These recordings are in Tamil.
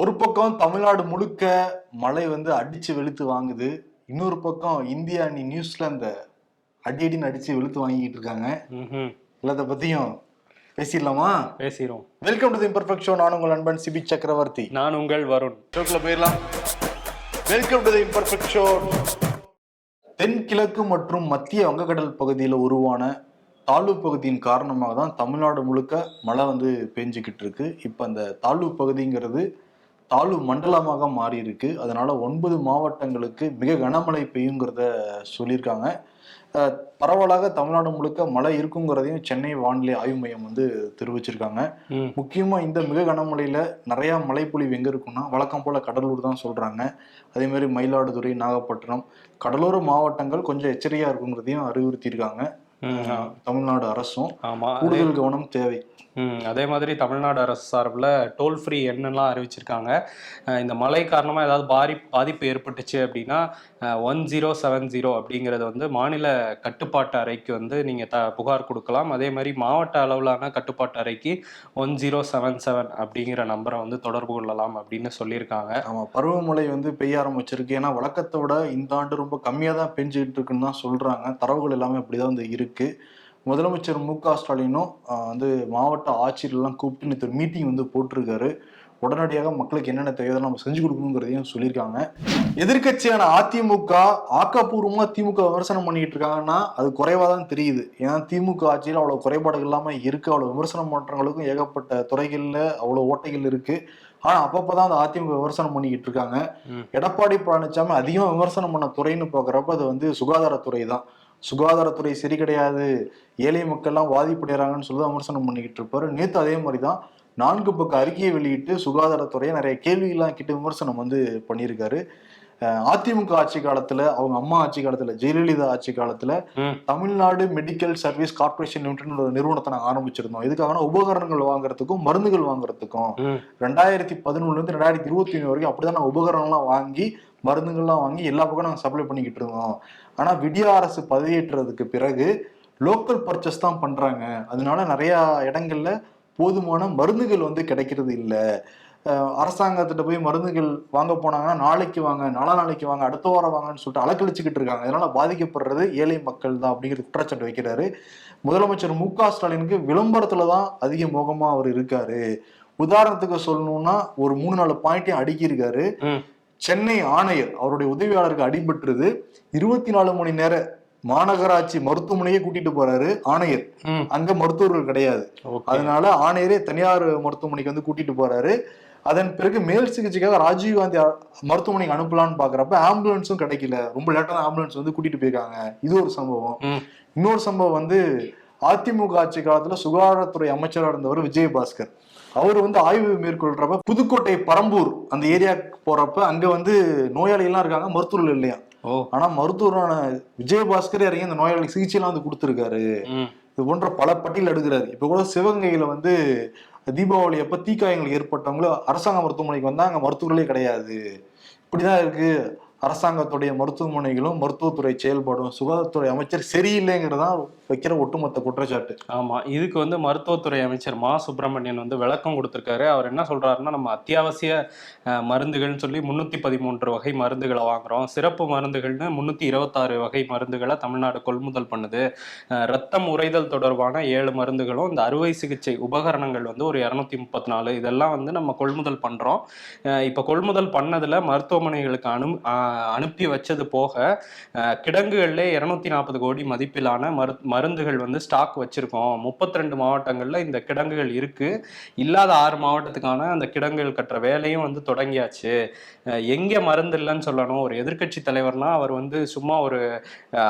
ஒரு பக்கம் தமிழ்நாடு முழுக்க மழை வந்து அடிச்சு வெளுத்து வாங்குது. இன்னொரு பக்கம் இந்தியா அணி நியூசிலாந்த அடி அடின்னு அடிச்சு வெளுத்து வாங்கிட்டு இருக்காங்க. எல்லாத்த பத்தியும் பேசிடலாமா? பேசிரும் welcome to the imperfect show நான் உங்கள் நண்பன் சிபி சக்கரவர்த்தி. நான் உங்கள் வருண். ஷோக்குள்ள போயிடலாம். Welcome to the imperfect show தென்கிழக்கு மற்றும் மத்திய வங்கக்கடல் பகுதியில் உருவான தாழ்வு பகுதியின் காரணமாக தான் தமிழ்நாடு முழுக்க மழை வந்து பெஞ்சுக்கிட்டு இருக்கு. இப்போ அந்த தாழ்வு பகுதிங்கிறது தாழ்வு மண்டலமாக மாறி இருக்கு அதனால ஒன்பது மாவட்டங்களுக்கு மிக கனமழை பெய்யுங்கிறத சொல்லியிருக்காங்க. பரவலாக தமிழ்நாடு முழுக்க மழை இருக்குங்கிறதையும் சென்னை வானிலை ஆய்வு மையம் வந்து தெரிவிச்சிருக்காங்க. முக்கியமா இந்த மிக கனமழையில நிறைய மழைப்பொழிவு எங்க இருக்குன்னா வழக்கம் போல கடலூர் தான் சொல்றாங்க. அதே மாதிரி மயிலாடுதுறை நாகப்பட்டினம் கடலோர மாவட்டங்கள் கொஞ்சம் எச்சரிக்கையா இருக்குங்கிறதையும் அறிவுறுத்தியிருக்காங்க. தமிழ்நாடு அரசும். கூடுதல் கவனம் தேவை. அதே மாதிரி தமிழ்நாடு அரசு சார்பில் டோல் ஃப்ரீ எண்ணெல்லாம் அறிவிச்சிருக்காங்க. இந்த மழை காரணமாக ஏதாவது பாரி பாதிப்பு ஏற்பட்டுச்சு அப்படின்னா ஒன் ஜீரோ செவன் ஜீரோ அப்படிங்கிறது வந்து மாநில கட்டுப்பாட்டு அறைக்கு வந்து நீங்கள் த புகார் கொடுக்கலாம். அதே மாதிரி மாவட்ட அளவிலான கட்டுப்பாட்டு அறைக்கு ஒன் ஜீரோ செவன் செவன் அப்படிங்கிற நம்பரை வந்து தொடர்பு கொள்ளலாம் அப்படின்னு சொல்லியிருக்காங்க. ஆமாம் பருவமழை வந்து பெய்ய ஆரம்பிச்சிருக்கு. ஏன்னா வழக்கத்தோட இந்த ஆண்டு ரொம்ப கம்மியாக தான் பெஞ்சுக்கிட்டு இருக்குன்னு தான் சொல்கிறாங்க தரவுகள் எல்லாமே அப்படி தான் வந்து இருக்குது முதலமைச்சர் மு க ஸ்டாலினும் வந்து மாவட்ட ஆட்சியர்கள்லாம் கூப்பிட்டு நேற்று மீட்டிங் வந்து போட்டிருக்காரு. உடனடியாக மக்களுக்கு என்னென்ன தேவையோ நம்ம செஞ்சு கொடுக்கணுங்கிறதையும் சொல்லியிருக்காங்க. எதிர்க்கட்சியான அதிமுக ஆக்கப்பூர்வமா திமுக விமர்சனம் பண்ணிட்டு இருக்காங்கன்னா அது குறைவா தான் தெரியுது. ஏன்னா திமுக ஆட்சியில் அவ்வளவு குறைபாடுகள் இல்லாம இருக்கு. அவ்வளவு விமர்சனம் பண்றவங்களுக்கும் ஏகப்பட்ட துறைகள்ல அவ்வளவு ஓட்டைகள் இருக்கு. ஆனா அப்பப்பதான் அந்த அதிமுக விமர்சனம் பண்ணிக்கிட்டு இருக்காங்க. எடப்பாடி பழனிசாமி அதிகமா விமர்சனம் பண்ண துறைன்னு பாக்குறப்ப அது வந்து சுகாதாரத்துறை தான். சுகாதாரத்துறை சரி கிடையாது. ஏழை மக்கள்லாம் பாதிப்படைகிறாங்கன்னு சொல்லி விமர்சனம் பண்ணிக்கிட்டு இருப்பாரு. நேத்து அதே மாதிரி தான் நான்கு பக்க அறிக்கையை வெளியிட்டு சுகாதாரத்துறையை நிறைய கேள்விகள்லாம் கிட்ட விமர்சனம் வந்து பண்ணியிருக்காரு. அதிமுக ஆட்சி காலத்துல அவங்க அம்மா ஆட்சி காலத்துல ஜெயலலிதா ஆட்சி காலத்துல. Tamil Nadu medical service corporation limited ஒரு நிறுவனத்தை நாங்கள் ஆரம்பிச்சிருந்தோம். இதுக்காக உபகரணங்கள் வாங்குறதுக்கும் மருந்துகள் வாங்குறதுக்கும் ரெண்டாயிரத்தி பதினொன்னுல இருந்து ரெண்டாயிரத்தி இருபத்தி ஒன்று வரைக்கும் அப்படிதான் நாங்கள் உபகரணம்லாம் வாங்கி மருந்துகள்லாம் வாங்கி எல்லா பக்கம் நாங்கள் சப்ளை பண்ணிக்கிட்டு இருந்தோம். ஆனால் விடிய அரசு பதவியேற்றதுக்கு பிறகு லோக்கல் பர்ச்சேஸ் தான் பண்ணுறாங்க அதனால நிறையா இடங்கள்ல போதுமான மருந்துகள் வந்து கிடைக்கிறது இல்லை. அரசாங்கத்திட்ட போய் மருந்துகள் வாங்க போனாங்கன்னா நாளைக்கு வாங்க நாளா நாளைக்கு வாங்க அடுத்த வாரம் வாங்கன்னு சொல்லிட்டு அலக்கழிச்சுக்கிட்டு இருக்காங்க. இதனால பாதிக்கப்படுறது ஏழை மக்கள் தான் அப்படிங்கிற குற்றச்சாட்டு வைக்கிறாரு. முதலமைச்சர் மு க ஸ்டாலினுக்கு விளம்பரத்துல தான் அதிக மோகமா அவர் இருக்காரு. உதாரணத்துக்கு சொல்லணும்னா ஒரு மூணு நாலு பாயிண்ட்டையும் அடுக்கியிருக்காரு. சென்னை ஆணையர் அவருடைய உதவியாளருக்கு அடிபட்டுருது. இருபத்தி நாலு மணி நேர மாநகராட்சி மருத்துவமனையே கூட்டிட்டு போறாரு ஆணையர். அங்க மருத்துவர்கள் கிடையாது. அதனால ஆணையரே தனியார் மருத்துவமனைக்கு வந்து கூட்டிட்டு போறாரு. அதன் பிறகு மேல் சிகிச்சைக்காக ராஜீவ் காந்தி அ- மருத்துவமனைக்கு அனுப்பலாம்னு பாக்குறப்ப ஆம்புலன்ஸும் கிடைக்கல. ரொம்ப லேட்டான ஆம்புலன்ஸ் வந்து கூட்டிட்டு போயிருக்காங்க. இது ஒரு சம்பவம். இன்னொரு சம்பவம் வந்து அதிமுக ஆட்சி காலத்துல சுகாதாரத்துறை அமைச்சராக இருந்தவர் விஜயபாஸ்கர். அவர் வந்து ஆய்வு மேற்கொள்றப்ப புதுக்கோட்டை பரம்பூர் அந்த ஏரியாவுக்கு போறப்ப அங்க வந்து நோயாளிகள்லாம் இருக்காங்க மருத்துவர்கள் இல்லையா? ஓ. ஆனா மருத்துவரான விஜயபாஸ்கர் இறங்கி அந்த நோயாளிகளுக்கு சிகிச்சைலாம் வந்து கொடுத்துருக்காரு. இது போன்ற பல பட்டியல் எடுக்கிறாரு. இப்ப கூட சிவகங்கையில வந்து தீபாவளி அப்ப தீக்காயங்கள் ஏற்பட்டவங்கள அரசாங்க மருத்துவமனைக்கு வந்தா அங்க மருத்துவர்களே கிடையாது. இப்படிதான் இருக்கு. அரசாங்கத்துடைய மருத்துவமனைகளும் மருத்துவத்துறை செயல்பாடும் சுகாதாரத்துறை அமைச்சர் சரியில்லைங்கிறதான் வைக்கிற ஒட்டுமொத்த குற்றச்சாட்டு. ஆமா இதுக்கு வந்து மருத்துவத்துறை அமைச்சர் மா. சுப்பிரமணியன் வந்து விளக்கம் கொடுத்திருக்காரு. அவர் என்ன சொல்றாருன்னா நம்ம அத்தியாவசிய மருந்துகள்னு சொல்லி முன்னூத்தி பதிமூன்று வகை மருந்துகளை வாங்குறோம். சிறப்பு மருந்துகள்னு முன்னூத்தி இருபத்தாறு வகை மருந்துகளை தமிழ்நாடு கொள்முதல் பண்ணுது. ரத்தம் உறைதல் தொடர்பான ஏழு மருந்துகளும் இந்த அறுவை சிகிச்சை உபகரணங்கள் வந்து ஒரு இரநூத்தி முப்பத்தி நாலு இதெல்லாம் வந்து நம்ம கொள்முதல் பண்றோம். இப்போ இப்ப கொள்முதல் பண்ணதுல மருத்துவமனைகளுக்கு அனு அனுப்பி வச்சது போக கிடங்குகளில் கிடங்குகள்ல இருநூத்தி நாற்பது கோடி மதிப்பிலான மரு மருந்துகள் வந்து ஸ்டாக் வச்சிருக்கோம். முப்பத்தி ரெண்டு மாவட்டங்கள்ல இந்த கிடங்குகள் இருக்கு. இல்லாத ஆறு மாவட்டத்துக்கான அந்த கிடங்குகள் கட்டுற வேலையும் வந்து தொடங்கியாச்சு. எங்க மருந்து இல்லைன்னு சொல்லணும். ஒரு எதிர்க்கட்சி தலைவர்னா அவர் வந்து சும்மா ஒரு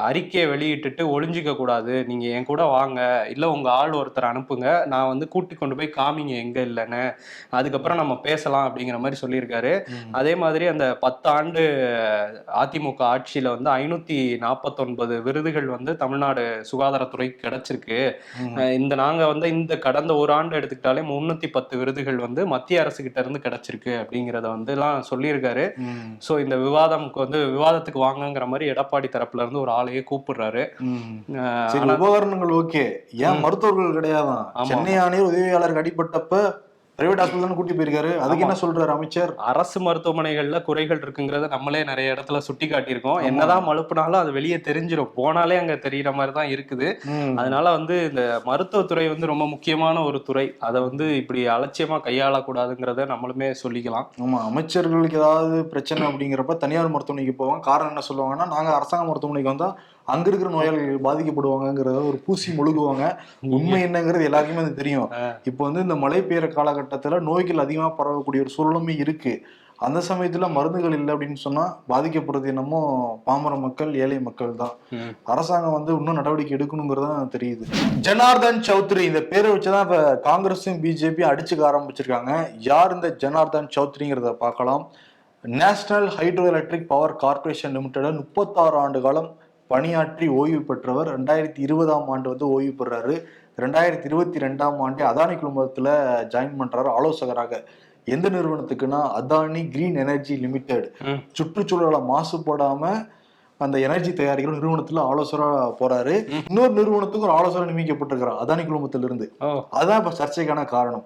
அறிக்கையை வெளியிட்டுட்டு ஒளிஞ்சிக்க கூடாது. நீங்க என் கூட வாங்க. இல்ல உங்க ஆள் ஒருத்தர் அனுப்புங்க. நான் வந்து கூட்டி கொண்டு போய் காமிங்க எங்க இல்லைன்னு. அதுக்கப்புறம் நம்ம பேசலாம் அப்படிங்கிற மாதிரி சொல்லியிருக்காரு. அதே மாதிரி அந்த பத்தாண்டு அதிமுக ஆட்சியில வந்து ஐநூத்தி நாற்பத்தொன்பது விருதுகள் வந்து தமிழ்நாடு சுகாதாரத்துறைக்கு கிடைச்சிருக்கு. இந்த நாங்க வந்து இந்த கடந்த ஒரு ஆண்டு எடுத்துக்கிட்டாலே முன்னூத்தி பத்து விருதுகள் வந்து மத்திய அரசு கிட்ட இருந்து கிடைச்சிருக்கு அப்படிங்கறத வந்து எல்லாம் சொல்லியிருக்காரு. சோ இந்த விவாதம்க்கு வந்து விவாதத்துக்கு வாங்கங்கிற மாதிரி எடப்பாடி தரப்புல இருந்து ஒரு ஆளையே கூப்பிடுறாரு. உபகரணங்கள் ஓகே. ஏன். மருத்துவர்கள் கிடையாதான். சென்னை ஆணையர் உதவியாளருக்கு அடிபட்டப்ப பிரைவேட் ஹாஸ்பிட்டல் கூட்டி போயிருக்காரு. அதுக்கு என்ன சொல்றாரு அமைச்சர்? அரசு மருத்துவமனைகள்ல குறைகள் இருக்குங்கிறத நம்மளே நிறைய இடத்துல சுட்டி காட்டியிருக்கோம். என்னதான் மழுப்புனாலும் அது வெளியே தெரிஞ்சிடும் போனாலே அங்க தெரியிற மாதிரி தான் இருக்குது. அதனால வந்து இந்த மருத்துவத்துறை வந்து ரொம்ப முக்கியமான ஒரு துறை. அதை வந்து இப்படி அலட்சியமா கையாளக்கூடாதுங்கிறத நம்மளுமே சொல்லிக்கலாம். ஆமா அமைச்சர்களுக்கு ஏதாவது பிரச்சனை அப்படிங்கிறப்ப தனியார் மருத்துவமனைக்கு போவாங்க. காரணம் என்ன சொல்லுவாங்கன்னா நாங்க அரசாங்க மருத்துவமனைக்கு வந்தா அங்க இருக்கிற நோயாளிகள் பாதிக்கப்படுவாங்கங்கிறத ஒரு பூசி முழுகுவாங்க. உண்மை என்னங்கிறது எல்லாருக்குமே அது தெரியும். இப்போ வந்து இந்த மழை பெய்யுற காலகட்டத்துல நோய்கள் அதிகமா பரவக்கூடிய ஒரு சூழலுமே இருக்கு. அந்த சமயத்துல மருந்துகள் இல்லை அப்படின்னு சொன்னா பாதிக்கப்படுறது என்னமோ பாமர மக்கள் ஏழை மக்கள் தான். அரசாங்கம் வந்து இன்னும் நடவடிக்கை எடுக்கணுங்கிறது தான் தெரியுது. ஜனார்தன் சௌத்ரி இந்த பேரை வச்சுதான் இப்ப காங்கிரஸும் பிஜேபி அடிச்சுக்க ஆரம்பிச்சிருக்காங்க. யார் இந்த ஜனார்தன் சௌத்ரிங்கிறத பார்க்கலாம். National hydro electric power corporation limited முப்பத்தாறு ஆண்டு காலம் பணியாற்றி ஓய்வு பெற்றவர் ரெண்டாயிரத்தி இருபதாம் ஆண்டு வந்து ஓய்வு பெறாரு. ரெண்டாயிரத்தி இருபத்தி ரெண்டாம் ஆண்டு அதானி குழுமத்துல ஜாயின் பண்றாரு ஆலோசகராக. எந்த நிறுவனத்துக்குன்னா அதானி கிரீன் எனர்ஜி லிமிடெட். சுற்றுச்சூழலை மாசுபடாம அந்த எனர்ஜி தயாரிக்கிற நிறுவனத்துல ஆலோசகரா போறாரு. இன்னொரு நிறுவனத்துக்கு ஒரு ஆலோசகர் நியமிக்கப்பட்டிருக்கிறார் அதானி குழுமத்திலிருந்து ஓ. அதான் இப்ப சர்ச்சைக்கான காரணம்.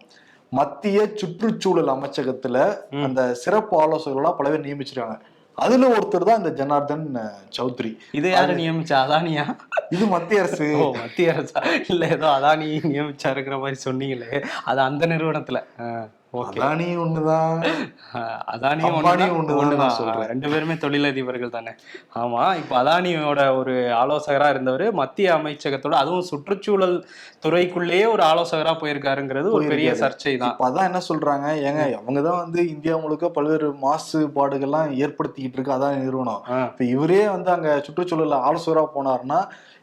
மத்திய சுற்றுச்சூழல் அமைச்சகத்துல. அந்த சிறப்பு ஆலோசகர்களா பல பேர் நியமிச்சிருக்காங்க. அதுல ஒருத்தர் தான் இந்த ஜனார்தன் சௌத்ரி. இது யாரு நியமிச்சா? அதானியா? இது மத்திய அரசு. ஓ மத்திய அரசா? இல்ல ஏதோ அதானி நியமிச்சாருங்கிற மாதிரி சொன்னீங்களே. அது அந்த நிறுவனத்துல. ஓகே அதானி ஒண்ணுதான் அதானியும் ஒண்ணுதான். சொல்றேன். ரெண்டு பேருமே தொழிலதிபர்கள் தானே ஆமா இப்ப அதானியோட ஒரு ஆலோசகரா இருந்தவர் மத்திய அமைச்சகத்தோட அதுவும் சுற்றுச்சூழல் துறைக்குள்ளேயே ஒரு ஆலோசகரா போயிருக்காருங்கிறது ஒரு பெரிய. சர்ச்சை தான் இப்ப அதான் என்ன சொல்றாங்க ஏங்க அவங்கதான் வந்து இந்தியா முழுக்க பல்வேறு மாசுபாடுகள்லாம் ஏற்படுத்திக்கிட்டு இருக்கு அதானி நிறுவனம். இப்ப இவரே வந்து அங்க சுற்றுச்சூழல் ஆலோசகரா போனாருன்னா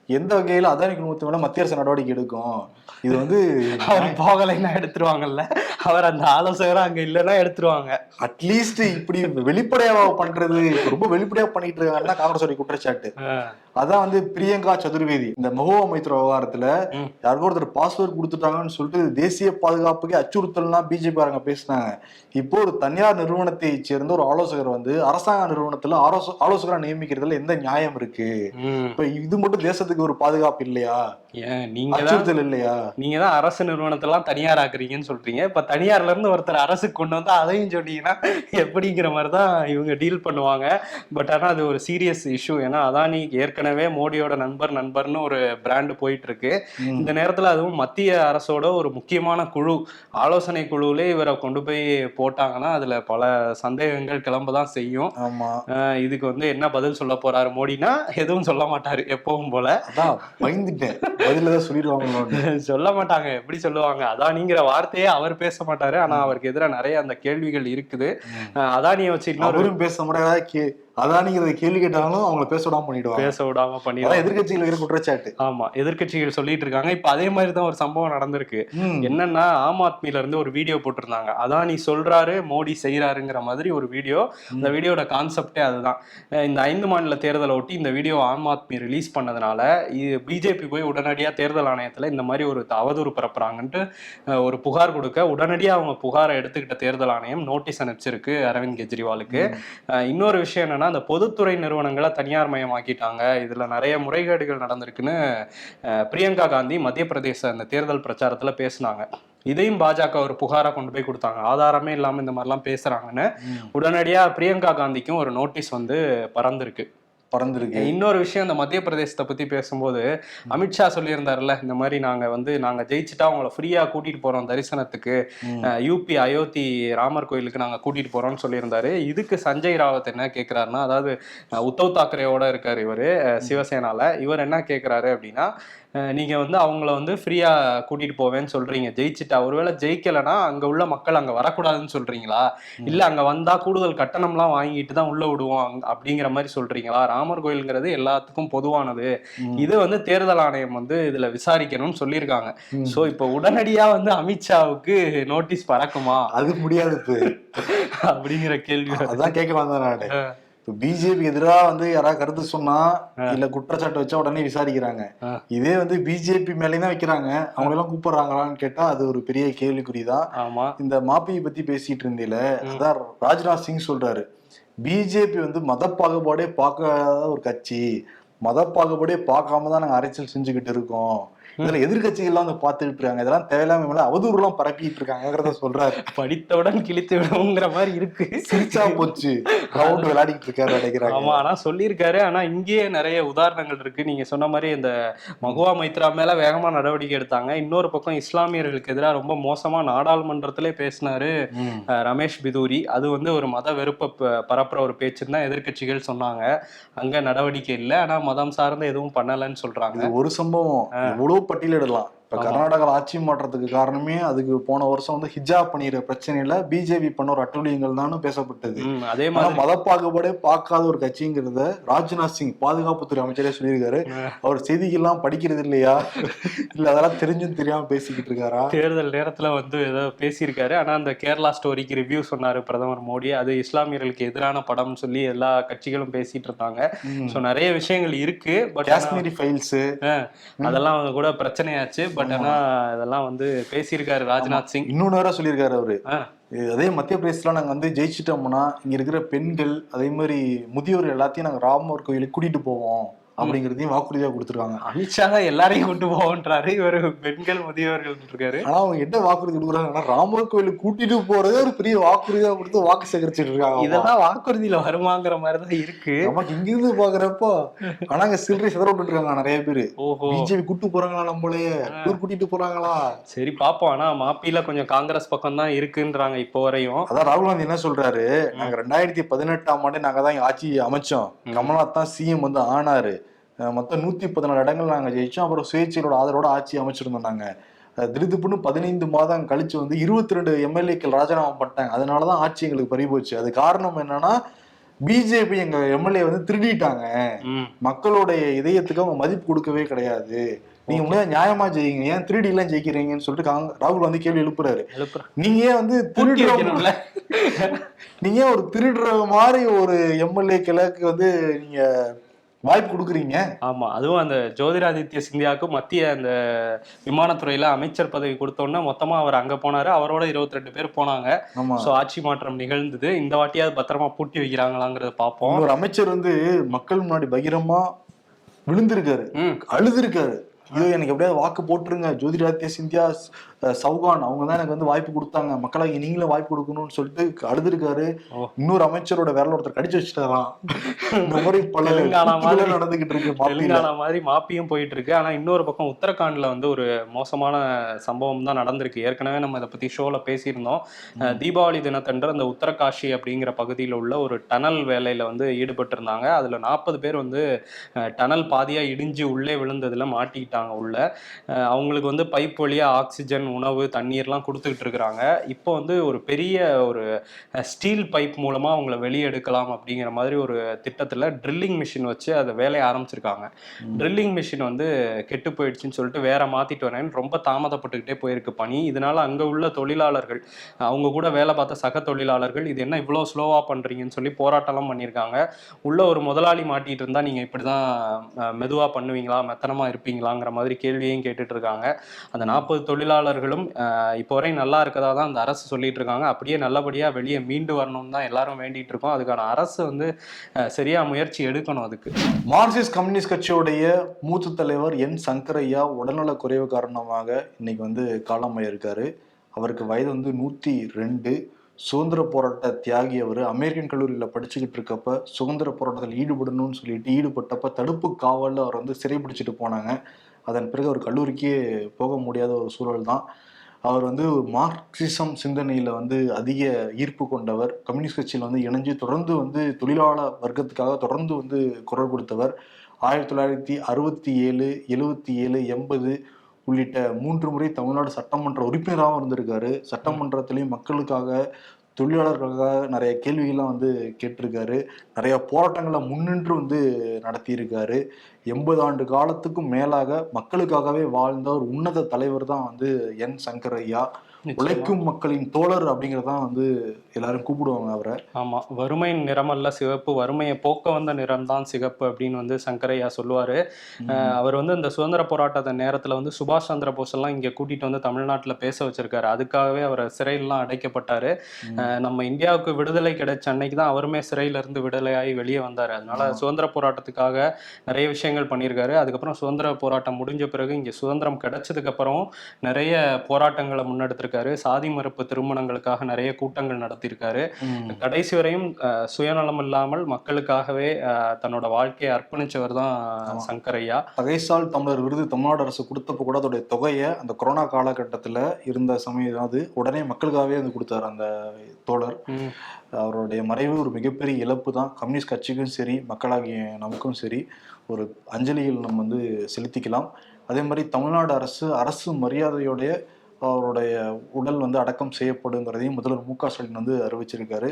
எந்த வகையில அதானி குழுமத்து மேல மத்திய அரசு நடவடிக்கை எடுக்கும்? இது வந்து அவர் போகலைன்னா எடுத்துருவாங்கல்ல. அவர் அந்த ஆலோசகரா அங்க இல்லைன்னா எடுத்துருவாங்க. அட்லீஸ்ட் இப்படி வெளிப்படையாவா பண்றது? ரொம்ப வெளிப்படையா பண்ணிட்டு இருக்காங்கன்னா காங்கிரஸ் குற்றச்சாட்டு. அதான் வந்து பிரியங்கா சதுர்வேதி. இந்த முக அமைச்சர் விவகாரத்துல. யாருக்கோ ஒருத்தர் பாஸ்வேர்ட் கொடுத்துட்டாங்கன்னு சொல்லிட்டு தேசிய பாதுகாப்புக்கு அச்சுறுத்தல்லாம் பிஜேபி காரங்க பேசினாங்க. இப்போ ஒரு தனியார் நிறுவனத்தை சேர்ந்த ஒரு ஆலோசகர் வந்து அரசாங்க நிறுவனத்துல ஆலோச ஆலோசகரா நியமிக்கிறதுல எந்த நியாயம் இருக்கு. இப்ப இது மட்டும் தேசத்துக்கு ஒரு பாதுகாப்பு இல்லையா? நீங்க அச்சுறுத்தல் இல்லையா? நீங்க தான் அரசு நிறுவனத்தெல்லாம் தனியார் ஆக்குறீங்கன்னு சொல்றீங்க. இப்ப தனியார்ல இருந்து ஒருத்தர் அரசுக்கு கொண்டு வந்து அதையும் சொன்னீங்கன்னா எப்படிங்கிற மாதிரி தான் இவங்க டீல் பண்ணுவாங்க. பட் ஆனா அது ஒரு சீரியஸ் இஷ்யூ ஏன்னா அதானி ஏற்கனவே மோடியோட நண்பர் நண்பர்னு ஒரு பிராண்ட் போயிட்டு இருக்கு. இந்த நேரத்துல அதுவும் மத்திய அரசோட ஒரு முக்கியமான குழு ஆலோசனை குழுவிலே இவரை கொண்டு போய் போட்டாங்கன்னா அதுல பல சந்தேகங்கள் கிளம்ப தான் செய்யும் இதுக்கு வந்து என்ன பதில் சொல்ல போறாரு மோடினா எதுவும் சொல்ல மாட்டாரு எப்பவும் போல. அதான் பயந்துட்டேன். சொல்லிடுவாங்களோன்னு சொல்ல மாட்டாங்க எப்படி சொல்லுவாங்க? அதானிங்கிற வார்த்தையே அவர் பேச மாட்டாரு. ஆனா அவருக்கு எதிராக நிறைய அந்த கேள்விகள் இருக்குது. அதானியை வச்சு இன்னொரு பேச முடியாத அதானிங்கிறத கேள்வி கேட்டாலும் அவங்கள பேச விடாம பண்ணிடுவாங்க. பேச விடாம பண்ணிடுவாங்க. எதிர்கட்சிகள் இருக்கிற குற்றச்சாட்டு. ஆமா எதிர்க்கட்சிகள் சொல்லிட்டு இருக்காங்க. இப்ப அதே மாதிரி தான் ஒரு சம்பவம் நடந்திருக்கு. என்னன்னா ஆம் ஆத்மில இருந்து ஒரு வீடியோ போட்டிருந்தாங்க. அதானி சொல்றாரு மோடி செய்யறாருங்கிற மாதிரி ஒரு வீடியோ. இந்த வீடியோட கான்செப்டே அதுதான். இந்த ஐந்து மாநில தேர்தலை ஒட்டி இந்த வீடியோ ஆம் ஆத்மி ரிலீஸ் பண்ணதுனால இது பிஜேபி போய் உடனடியா தேர்தல் ஆணையத்துல இந்த மாதிரி ஒரு அவதூறு பரப்புறாங்கன்ட்டு ஒரு புகார் கொடுக்க உடனடியா அவங்க புகாரை எடுத்துக்கிட்ட தேர்தல் ஆணையம் நோட்டீஸ் அனுப்பிச்சிருக்கு அரவிந்த் கெஜ்ரிவாலுக்கு. இன்னொரு விஷயம் என்னன்னா அந்த பொதுத்துறை நிறுவனங்களை தனியார் மயமாக்கிட்டாங்க. இதுல நிறைய முறைகேடுகள் நடந்திருக்குன்னு பிரியங்கா காந்தி மத்திய பிரதேச அந்த தேர்தல் பிரச்சாரத்துல பேசினாங்க. இதையும் பாஜக ஒரு புகாரா கொண்டு போய் கொடுத்தாங்க. ஆதாரமே இல்லாம இந்த மாதிரிலாம் பேசுறாங்கன்னு ம். உடனடியா பிரியங்கா காந்திக்கும் ஒரு நோட்டீஸ் வந்து பறந்திருக்கு. பறந்துருக்கு. இன்னொரு விஷயம் இந்த மத்திய பிரதேசத்தை பத்தி பேசும்போது அமித்ஷா சொல்லியிருந்தாருல்ல இந்த மாதிரி நாங்க வந்து நாங்க ஜெயிச்சுட்டா உங்களை ஃப்ரீயா கூட்டிட்டு போறோம் தரிசனத்துக்கு. யூபி அயோத்தி ராமர் கோயிலுக்கு நாங்க கூட்டிட்டு போறோம்னு சொல்லியிருந்தாரு. இதுக்கு சஞ்சய் ராவத் என்ன கேக்குறாருன்னா அதாவது உத்தவ் தாக்கரேவோட இருக்காரு இவரு சிவசேனால. இவர் என்ன கேக்குறாரு அப்படின்னா அஹ் நீங்க வந்து அவங்கள வந்து ஃப்ரீயா கூட்டிட்டு போவேன்னு சொல்றீங்க. ஜெயிச்சுட்டா ஒருவேளை ஜெயிக்கலைன்னா அங்க உள்ள மக்கள் அங்க வரக்கூடாதுன்னு சொல்றீங்களா? இல்ல அங்க வந்தா கூடுதல் கட்டணம்லாம் வாங்கிட்டு தான் உள்ள விடுவோம் அப்படிங்கிற மாதிரி சொல்றீங்களா? ராமர் கோயில்ங்கிறது எல்லாத்துக்கும் பொதுவானது. இது வந்து தேர்தல் ஆணையம் வந்து இதுல விசாரிக்கணும்னு சொல்லியிருக்காங்க. சோ இப்ப உடனடியா வந்து அமித்ஷாவுக்கு நோட்டீஸ் பறக்குமா? அது முடியாது அப்படிங்கிற கேள்வி. அதான் கேட்க வந்தேன் நானு இப்ப பிஜேபி எதிரா வந்து யாராவது கருத்து சொன்னா இல்ல குற்றச்சாட்டு வச்சா உடனே விசாரிக்கிறாங்க. இதே வந்து பிஜேபி மேலேயும் தான் வைக்கிறாங்க. அவங்க எல்லாம் கூப்பிடுறாங்களான்னு கேட்டா அது ஒரு பெரிய கேள்விக்குறிதான். ஆமா. இந்த மாப்பியை பத்தி பேசிட்டு இருந்தீல அதான் ராஜ்நாத் சிங் சொல்றாரு. பிஜேபி வந்து மத பாகுபாடே பார்க்காத ஒரு கட்சி. மத பாகுபாடே பார்க்காம தான் நாங்க அரசியல் செஞ்சுக்கிட்டு இருக்கோம். இதுல எதிர்கட்சிகள்லாம் வந்து பாத்துட்டு இருக்காங்க இதெல்லாம் தேவையில்லாம மேல அவதூறு எல்லாம் பரப்பிட்டு இருக்காங்கிறத சொல்றாரு. படித்தவுடன் கிழித்து விடுவோங்கிற மாதிரி இருக்கு. சிரிச்சா போச்சு. ரவுண்ட் விளையாடிட்டு இருக்காரு நினைக்கிறாங்க ஆமா ஆனா சொல்லியிருக்காரு. ஆனா இங்கேயே நிறைய உதாரணங்கள் இருக்கு. நீங்க சொன்ன மாதிரி இந்த மகுவா மைத்ரா மேல வேகமா நடவடிக்கை எடுத்தாங்க. இன்னொரு பக்கம் இஸ்லாமியர்களுக்கு எதிராக ரொம்ப மோசமா நாடாளுமன்றத்திலே பேசினாரு ரமேஷ் பிதூரி. அது வந்து ஒரு மத வெறுப்பை பரப்புற ஒரு பேச்சுன்னு தான் எதிர்க்கட்சிகள் சொன்னாங்க. அங்க நடவடிக்கை இல்லை. ஆனா மதம் சார்ந்த எதுவும் பண்ணலன்னு சொல்றாங்க. ஒரு சம்பவம். எவ்வளவு பட்டியலிடலாம். இப்ப ஆமா. கர்நாடகால ஆட்சி மாற்றத்துக்கு காரணமே அதுக்கு போன வருஷம் வந்து ஹிஜாப் பண்ணிடுற பிரச்சனையில பிஜேபி பண்ண ஒரு அட்டூழியங்கள் தான் பேசப்பட்டது. அதே மாதிரி. மத பாகுபாடே பார்க்காத ஒரு கட்சிங்கிறத ராஜ்நாத் சிங் பாதுகாப்புத்துறை அமைச்சரே சொல்லியிருக்காரு. அவர் செய்திகள்லாம் படிக்கிறது இல்லையா? இல்ல அதெல்லாம் தெரிஞ்சும் தெரியாம பேசிக்கிட்டு இருக்காரா? தேர்தல் நேரத்துல வந்து ஏதோ பேசியிருக்காரு. ஆனா அந்த கேரளா ஸ்டோரிக்கு ரிவ்யூ சொன்னாரு பிரதமர் மோடி. அது இஸ்லாமியர்களுக்கு எதிரான படம்னு சொல்லி எல்லா கட்சிகளும் பேசிட்டு இருந்தாங்க. சோ நிறைய விஷயங்கள் இருக்கு பட் காஷ்மீரி ஃபைல்ஸ் அதெல்லாம் கூட பிரச்சனையாச்சு. பட் ஆனா இதெல்லாம் வந்து பேசியிருக்காரு ராஜ்நாத் சிங். இன்னொன்னு வேற சொல்லியிருக்காரு அவரு. அதே மத்திய பிரதேசத்துல நாங்க வந்து ஜெயிச்சிட்டோம்னா இங்க இருக்கிற பெண்கள் அதே மாதிரி முதியோர் எல்லாத்தையும் நாங்க ராமர் கோயிலுக்கு கூட்டிட்டு போவோம். அப்படிங்கறதையும் வாக்குறுதியா கொடுத்துருக்காங்க. அமித்ஷா தான் எல்லாரையும் கொண்டு போவோன்றாரு. இவர் பெண்கள் முதியவர்கள் இருக்காரு. ஆனா அவங்க என்ன வாக்குறுதி கொடுக்குறாங்கன்னா ராமர் கோயிலுக்கு கூட்டிட்டு போறதே ஒரு பெரிய வாக்குறுதியா கொடுத்து வாக்கு சேகரிச்சிட்டு இருக்காங்க. இதெல்லாம் வாக்குறுதியில வருமாங்கிற மாதிரி தான் இருக்கு. நமக்கு இங்க இருந்து பாக்குறப்போ ஆனா அங்க சில்லறை சிதற விட்டுட்டு இருக்காங்க நிறைய பேரு. பிஜேபி கூட்டு போறாங்களா நம்மளையே டூர் கூட்டிட்டு போறாங்களா? சரி பாப்போம். ஆனா மாப்பில கொஞ்சம் காங்கிரஸ் பக்கம் தான் இருக்குன்றாங்க இப்போ வரையும். அதான் ராகுல் காந்தி என்ன சொல்றாரு? நாங்க ரெண்டாயிரத்தி பதினெட்டாம் ஆண்டு நாங்க தான் ஆட்சி அமைச்சோம். கமல்நாத் தான் சிஎம் வந்து ஆனாரு. மொத்தம் நூத்தி பதினாலு இடங்கள் நாங்க ஜெயிச்சோம். அப்புறம் சுயேட்சையோட ஆதரவோட ஆட்சி அமைச்சிருந்தோம் நாங்க. அஹ் திடுதிப்புன்னு பதினைந்து மாதம் கழிச்சு வந்து இருபத்தி ரெண்டு எம்எல்ஏக்கள் ராஜினாமா பண்ணிட்டாங்க. அதனாலதான் ஆட்சி எங்களுக்கு பறி போச்சு அது காரணம் என்னன்னா பிஜேபி எங்க எம்எல்ஏ வந்து திருடிட்டாங்க. மக்களுடைய இதயத்துக்கு அவங்க மதிப்பு கொடுக்கவே கிடையாது. நீங்க முன்னாடி நியாயமா ஜெயிங்க. ஏன் திருடி எல்லாம் ஜெயிக்கிறீங்கன்னு சொல்லிட்டு காங்க- ராகுல் வந்து கேள்வி எழுப்புறாரு. நீங்க ஏன் வந்து பூட்டி திருடுற வைக்கணும்ல. நீங்க ஒரு திருடுற மாதிரி ஒரு எம்எல்ஏ கிழக்கு வந்து நீங்க வாய்ப்பு கொடுக்குறீங்க. ஆமா அதுவும் அந்த ஜோதிராதித்ய சிந்தியாவுக்கு மத்திய அந்த விமானத்துறையில அமைச்சர் பதவி கொடுத்தோன்னே மொத்தமா அவர் அங்க போனாரு. அவரோட இருபத்தி ரெண்டு பேர் போனாங்க. சோ ஆட்சி மாற்றம் நிகழ்ந்தது. இந்த வாட்டியாவது பத்திரமா பூட்டி வைக்கிறாங்களாங்கிறத பார்ப்போம். ஒரு அமைச்சர் வந்து மக்கள் முன்னாடி பகிரமா விழுந்திருக்காரு. ம். அழுதுருக்காரு. ஐயோ எனக்கு எப்படியாவது வாக்கு போட்டுருங்க. ஜோதிராதித்ய சிந்தியா சௌகான் அவங்க தான் எனக்கு வந்து வாய்ப்பு கொடுத்தாங்க. மக்களாகி நீங்களும் வாய்ப்பு கொடுக்கணும்னு சொல்லிட்டு அழுதுருக்காரு. இன்னொரு அமைச்சரோட விரல ஒருத்தர் கடிச்சு வச்சுட்டாராம். இந்த மாதிரி பல நடந்துகிட்டு இருக்கு தெலுங்கானா மாதிரி மாப்பியும் போயிட்டு இருக்கு ஆனா இன்னொரு பக்கம் உத்தரகாண்ட்ல வந்து ஒரு மோசமான சம்பவம் தான் நடந்திருக்கு. ஏற்கனவே நம்ம இதை பத்தி ஷோல பேசியிருந்தோம். தீபாவளி தினத்தன்று அந்த உத்தரகாஷி அப்படிங்கிற பகுதியில் உள்ள ஒரு டனல் வேலையில வந்து ஈடுபட்டு இருந்தாங்க அதுல நாற்பது பேர் வந்து டனல் பாதியா இடிஞ்சு உள்ளே விழுந்ததுல மாட்டிக்கிட்டாங்க. உள்ள. அஹ், அவங்களுக்கு வந்து பைப் வழியா ஆக்சிஜன் உணவு தண்ணீர்லாம் கொடுத்துக்கிட்டு இருக்கிறாங்க. இப்போ வந்து ஒரு பெரிய ஒரு ஸ்டீல் பைப் மூலமா அவங்கள வெளியே எடுக்கலாம் அப்படிங்கிற மாதிரி ஒரு திட்டத்துல ட்ரில்லிங் மிஷின் வச்சு அதை வேலையை ஆரம்பிச்சிருக்காங்க. ட்ரில்லிங் மிஷின் வந்து கெட்டு போயிடுச்சுன்னு சொல்லிட்டு வேற மாத்திட்டு வரேன் ரொம்ப தாமதப்பட்டுக்கிட்டே போயிருக்கு பணி. இதனால அங்க உள்ள தொழிலாளர்கள் அவங்க கூட வேலை பார்த்த சக தொழிலாளர்கள் இது என்ன இவ்வளோ ஸ்லோவா பண்றீங்கன்னு சொல்லி போராட்டம்லாம் பண்ணியிருக்காங்க. உள்ள ஒரு முதலாளி மாட்டிட்டு இருந்தா நீங்க இப்படிதான் அஹ், மெதுவா பண்ணுவீங்களா? மெத்தனமா இருப்பீங்களாங்கிற மாதிரி கேள்வியையும் கேட்டுட்டு இருக்காங்க அந்த நாற்பது தொழிலாளர்களும் இப்போ வரை நல்லா இருக்கதா தான் அந்த அரசு சொல்லிட்டு இருக்காங்க அப்படியே நல்லபடியாக வெளியே மீண்டு வரணும்னு தான் எல்லாரும் வேண்டிட்டு இருக்கோம் அதுக்கான அரசு வந்து சரியா முயற்சி எடுக்கணும் அதுக்கு. மார்க்சிஸ்ட் கம்யூனிஸ்ட் கட்சியுடைய மூத்த தலைவர் என் சங்கரையா உடல்நல குறைவு காரணமாக இன்னைக்கு வந்து காலமாயிருக்காரு. அவருக்கு வயது வந்து நூற்றி ரெண்டு. சுதந்திர போராட்ட தியாகி அவர். அமெரிக்கன் கல்லூரியில் படிச்சுக்கிட்டு இருக்கப்ப சுதந்திர போராட்டத்தில் ஈடுபடணும்னு சொல்லிட்டு ஈடுபட்டப்ப தடுப்பு காவலில் அவர் வந்து சிறைபிடிச்சிட்டு போனாங்க. அதன் பிறகு அவர் கல்லூரிக்கே போக முடியாத ஒரு சூழல் தான். அவர் வந்து மார்க்சிசம் சிந்தனையில் வந்து அதிக ஈர்ப்பு கொண்டவர். கம்யூனிஸ்ட் கட்சியில் வந்து இணைஞ்சு தொடர்ந்து வந்து தொழிலாளர் வர்க்கத்துக்காக தொடர்ந்து வந்து குரல் கொடுத்தவர். ஆயிரத்தி தொள்ளாயிரத்தி அறுபத்தி ஏழு எழுபத்தி ஏழு எண்பது உள்ளிட்ட மூன்று முறை தமிழ்நாடு சட்டமன்ற உறுப்பினராகவும் இருந்திருக்காரு. சட்டமன்றத்திலையும் மக்களுக்காக தொழிலாளர்களுக்காக நிறைய கேள்விகள்லாம் வந்து கேட்டிருக்காரு. நிறைய போராட்டங்களை முன்னின்று வந்து நடத்தியிருக்காரு. எண்பது ஆண்டு காலத்துக்கும் மேலாக மக்களுக்காகவே வாழ்ந்த ஒரு உன்னத தலைவர் தான் வந்து என் சங்கர் ஐயா. உழைக்கும் மக்களின் தோழர் அப்படிங்கறதான் வந்து எல்லாரும் கூப்பிடுவாங்க அவரை. ஆமா வறுமை நிறமல்ல சிவப்பு வறுமையை போக்க வந்த நிறம் தான் சிகப்பு அப்படின்னு வந்து சங்கரையா சொல்லுவாரு. அவர் வந்து இந்த சுதந்திர போராட்ட நேரத்துல வந்து சுபாஷ் சந்திர போஸ் எல்லாம் இங்க கூட்டிட்டு வந்து தமிழ்நாட்டுல பேச வச்சிருக்காரு. அதுக்காகவே அவர் சிறையிலாம் அடைக்கப்பட்டாரு. நம்ம இந்தியாவுக்கு விடுதலை கிடைச்ச அன்னைக்கு தான் அவருமே சிறையில இருந்து விடுதலையாகி வெளியே வந்தாரு. அதனால சுதந்திர போராட்டத்துக்காக நிறைய விஷயங்கள் பண்ணியிருக்காரு. அதுக்கப்புறம் சுதந்திர போராட்டம் முடிஞ்ச பிறகு இங்க சுதந்திரம் கிடைச்சதுக்கு அப்புறம் நிறைய போராட்டங்களை முன்னெடுத்திருக்காரு. சாதி மறுப்பு திருமணங்களுக்காக நிறைய கூட்டங்கள் நடத்தியிருக்காரு. கடைசி வரையும் சுயநலம் இல்லாமல் மக்களுக்காகவே தன்னோட வாழ்க்கையை அர்ப்பணிச்சவர் தான் சங்கரையா தகைசால் தமிழர் விருது தமிழ்நாடு அரசு கொடுத்தப்ப கூட அதோடைய தொகையை அந்த கொரோனா காலகட்டத்தில் இருந்த சமயம் அது உடனே மக்களுக்காகவே வந்து கொடுத்தாரு அந்த தோழர். அவருடைய மறைவு ஒரு மிகப்பெரிய இழப்பு தான். கம்யூனிஸ்ட் கட்சிக்கும் சரி மக்களாகிய நமக்கும் சரி ஒரு அஞ்சலிகள் நம்ம வந்து செலுத்திக்கலாம். அதே மாதிரி தமிழ்நாடு அரசு அரசு மரியாதையோடைய அவருடைய உடல் வந்து அடக்கம் செய்யப்படுங்கிறதையும் முதல்வர் மு க ஸ்டாலின் வந்து அறிவிச்சிருக்காரு.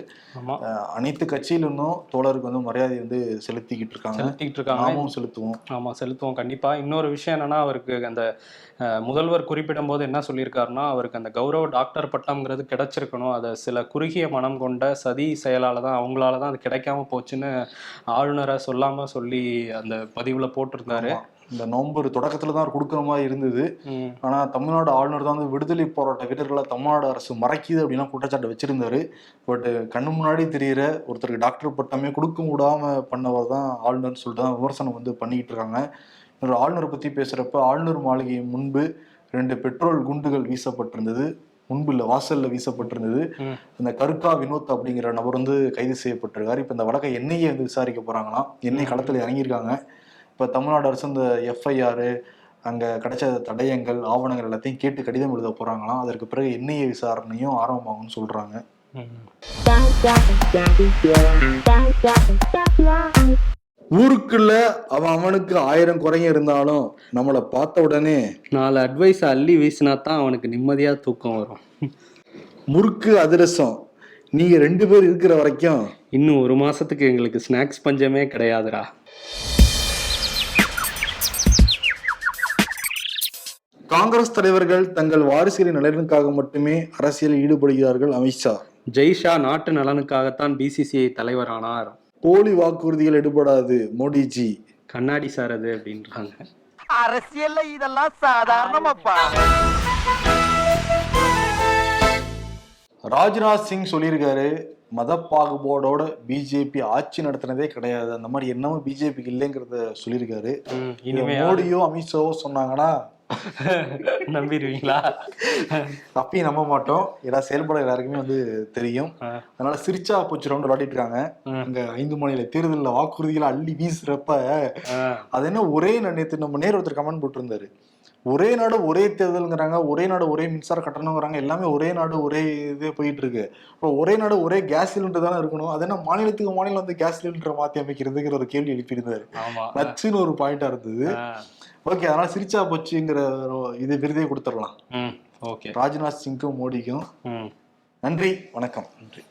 அனைத்து கட்சியிலிருந்தும் தோழருக்கு வந்து மரியாதை வந்து செலுத்திக்கிட்டு இருக்காங்க. செலுத்திட்டு இருக்காங்க. நாமும் செலுத்துவோம். ஆமா செலுத்துவோம் கண்டிப்பா. இன்னொரு விஷயம் என்னன்னா அவருக்கு அந்த முதல்வர் குறிப்பிடும் போது என்ன சொல்லியிருக்காருன்னா அவருக்கு அந்த கௌரவ டாக்டர் பட்டம்ங்கிறது கிடைச்சிருக்கணும். அதை சில குறுகிய மனம் கொண்ட சதி செயலால தான் அவங்களால தான் அது கிடைக்காம போச்சுன்னு ஆளுநரை சொல்லாம சொல்லி அந்த பதிவுல போட்டிருந்தாரு. இந்த நவம்பர் தொடக்கத்துல தான் கொடுக்குற மாதிரி இருந்தது. ஆனா தமிழ்நாடு ஆளுநர் தான் வந்து விடுதலை போராட்ட வீரர்களை தமிழ்நாடு அரசு மறைக்குது அப்படின்னா குற்றச்சாட்டு வச்சிருந்தாரு. பட் கண்ணு முன்னாடி தெரியிற ஒருத்தருக்கு டாக்டர் பட்டமே கொடுக்க விடாம பண்ணவர் தான் ஆளுநர்னு சொல்லிட்டு தான் விமர்சனம் வந்து பண்ணிக்கிட்டு இருக்காங்க. இன்னொரு ஆளுநரை பத்தி பேசுறப்ப ஆளுநர் மாளிகை முன்பு ரெண்டு பெட்ரோல் குண்டுகள் வீசப்பட்டிருந்தது. முன்பு இல்ல வாசல்ல வீசப்பட்டிருந்தது. இந்த கருக்கா வினோத் அப்படிங்கிற நபர் வந்து கைது செய்யப்பட்டிருக்காரு. இப்ப இந்த வழக்கை என்ஐஏ வந்து விசாரிக்க போறாங்களாம். என்ஐ களத்துல இறங்கியிருக்காங்க. இப்ப தமிழ்நாடு அரசு இந்த எஃப்ஐஆர் அங்க கிடைச்ச தடயங்கள் ஆவணங்கள் எல்லாத்தையும் கேட்டு கடிதம் எழுத போறாங்களாம். அதற்கு பிறகு என்ஐஏ விசாரணையும் ஆரம்பமாகும்னு சொல்றாங்க. ம். ஊருக்குள்ள அவன் அவனுக்கு ஆயிரம் குறைங்க இருந்தாலும் நம்மளை பார்த்த உடனே நாலு அட்வைஸ் அள்ளி வீசினா தான் அவனுக்கு நிம்மதியா தூக்கம் வரும். முறுக்கு அதிரசம். நீங்க ரெண்டு பேர் இருக்கிற வரைக்கும் இன்னும் ஒரு மாசத்துக்கு எங்களுக்கு ஸ்நாக்ஸ் பஞ்சமே கிடையாதுடா. காங்கிரஸ் தலைவர்கள் தங்கள் வாரிசுகளின் நலனுக்காக மட்டுமே அரசியலில் ஈடுபடுகிறார்கள் அமித்ஷா ஜெய்ஷா நாட்டு நலனுக்காகத்தான் பிசிசிஐ தலைவரானார். போலி வாக்குறுதிகள் எடுபடாது மோடிஜி. கண்ணாடி சார் அது அப்படின்றாங்க. அரசியல்ல இதெல்லாம் சாதாரணமாப்பா. ராஜ்நாத் சிங் சொல்லியிருக்காரு மத பாகுபாடோட பிஜேபி ஆட்சி நடத்தினதே கிடையாது. அந்த மாதிரி என்னவும் பிஜேபிக்கு இல்லைங்கிறத சொல்லியிருக்காரு. மோடியோ அமித்ஷாவோ சொன்னாங்கன்னா நம்பிடுவீங்களா? அப்பயும் நம்ப மாட்டோம். ஏன்னா செயல்பட எல்லாருக்குமே வந்து தெரியும். அதனால சிரிச்சா போச்சு ரவுண்ட் விளையாடிட்டு இருக்காங்க. அங்க ஐந்து மாநில தேர்தலில் வாக்குறுதிகளை அள்ளி வீசுறப்ப அது என்ன ஒரே நா- நேத்து நம்ம நேர் ஒருத்தர் கமெண்ட் போட்டிருந்தாரு. ஒரே நாடு ஒரே தேர்தலுங்கிறாங்க ஒரே நாடு ஒரே மின்சார கட்டணங்கிறாங்க எல்லாமே ஒரே நாடு ஒரே இதே போயிட்டு இருக்கு இப்போ ஒரே நாடு ஒரே கேஸ் சிலிண்டர் தானே இருக்கணும். அது என்ன மாநிலத்துக்கு மாநிலம் வந்து கேஸ் சிலிண்டரை மாத்தி அமைக்கிறதுங்கிற ஒரு கேள்வி எழுப்பியிருந்தாரு. நச்சுன்னு ஒரு பாயிண்டா இருந்தது. ஓகே அதனால சிரிச்சா போச்சுங்கிற இது விருதே கொடுத்துடலாம். ம் ஓகே. ராஜ்நாத் சிங்க்கும் மோடிக்கும் ம். நன்றி வணக்கம். நன்றி.